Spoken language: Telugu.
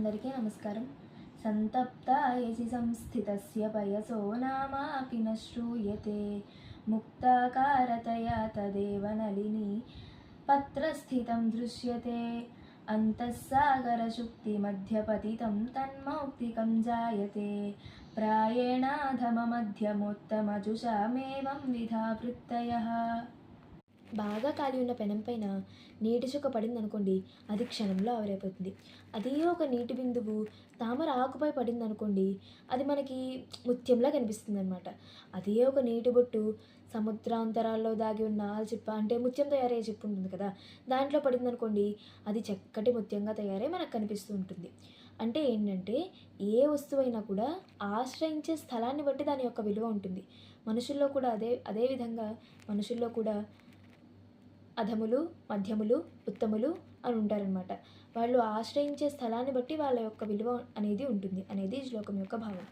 అందరికీ నమస్కారం. సంతప్త యసి సంస్థితస్య పయసో నామాపి న శ్రూయతే ముక్తాకారతయా తదేవ నలిని పత్రస్థితం దృశ్యతే. అంతఃసాగరశుక్తిమధ్యపతితం తన్మౌక్తికం జాయతే. ప్రాయేణాధమమధ్యమోత్తమజుషామేవం విధా వృత్తయः బాగా కాలి ఉన్న పెనం పైన నీటి చుక్క పడింది అనుకోండి అది క్షణంలో ఆవిరైపోతుంది. అదే ఒక నీటి బిందువు తామర ఆకుపై పడింది అనుకోండి అది మనకి ముత్యంలా కనిపిస్తుంది అనమాట అదే ఒక నీటి బొట్టు సముద్రాంతరాల్లో దాగి ఉన్న ఆల్చిప్ప అంటే ముత్యం తయారయ్యే చిప్పు ఉంటుంది కదా దాంట్లో పడింది అనుకోండి అది చక్కటి ముత్యంగా తయారై మనకు కనిపిస్తూ ఉంటుంది. అంటే ఏంటంటే ఏ వస్తువైనా కూడా ఆశ్రయించే స్థలాన్ని బట్టి దాని యొక్క విలువ ఉంటుంది. మనుషుల్లో కూడా అదే అదే విధంగా మనుషుల్లో కూడా అధములు మధ్యములు ఉత్తములు అని ఉంటారనమాట వాళ్ళు ఆశ్రయించే స్థలాన్ని బట్టి వాళ్ళ యొక్క విలువ అనేది ఉంటుంది. అనేది శ్లోకం యొక్క భావం.